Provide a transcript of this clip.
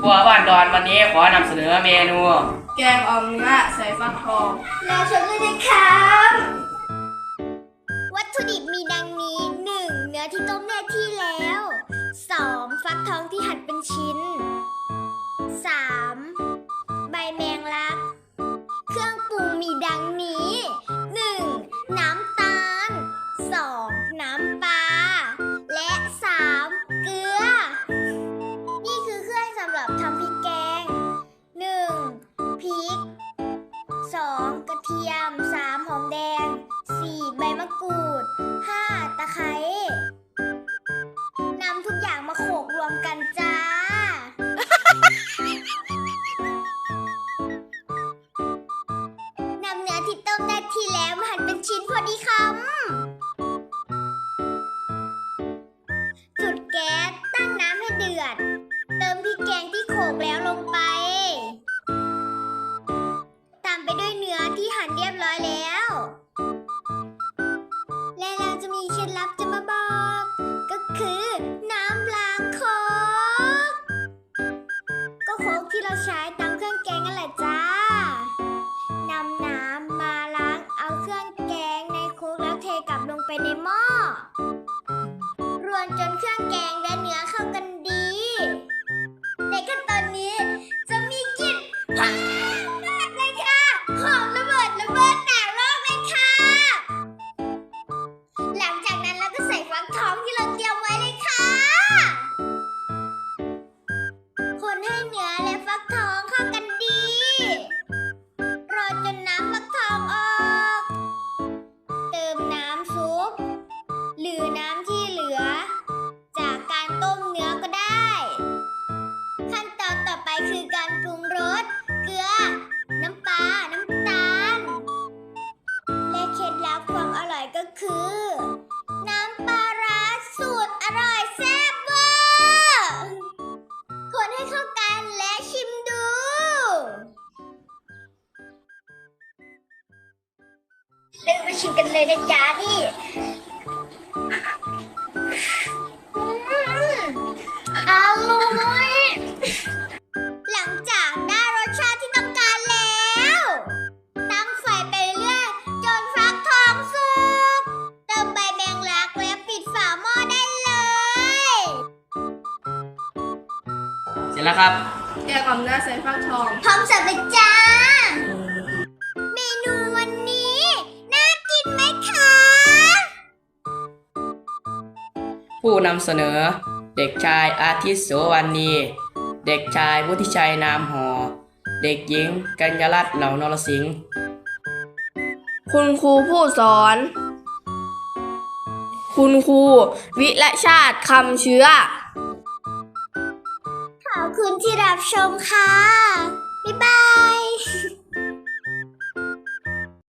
ครัวบ้านดอนวันนี้ขอนำเสนอเมนู แกงอ่อมเนื้อใส่ฟักทอง แล้วชมด้วยนะครั ที่ต้มได้ที่แล้วหั่นเป็นชิ้นพอดีคำจุดแก๊สตั้งน้ำให้เดือด เติมพริกแกงที่โขลกแล้วลงไป ตามไปด้วยเนื้อที่หั่นเรียบร้อยแล้ว และเราจะมีเคล็ดลับจะมาบอก ก็คือ กลับลงไปในหม้อ รวนจนเครื่องแกงและเนื้อเข้า เริ่มมาชิมกันเลยนะจ๊ะนี่อืมอร่อย หลังจากได้รสชาติที่ต้องการแล้ว ตั้งไฟไปเรื่อยจนฟักทองสุก เติมใบแมงลักและปิดฝาหม้อได้เลย เสร็จแล้วครับ แกงอ่อมเนื้อใส่ฟักทอง พร้อมเสิร์ฟเลยจ้า ผู้นำเสนอ เด็กชายอาทิตย์โสวันนีเด็กชายวุฒิชัยนามหอ เด็กหญิง กัญญารัตน์เหล่านรสิงห์คุณครูผู้สอน คุณครู วิละชาติคำเชื้อ ขอบคุณที่รับชมค่ะ บ๊ายบาย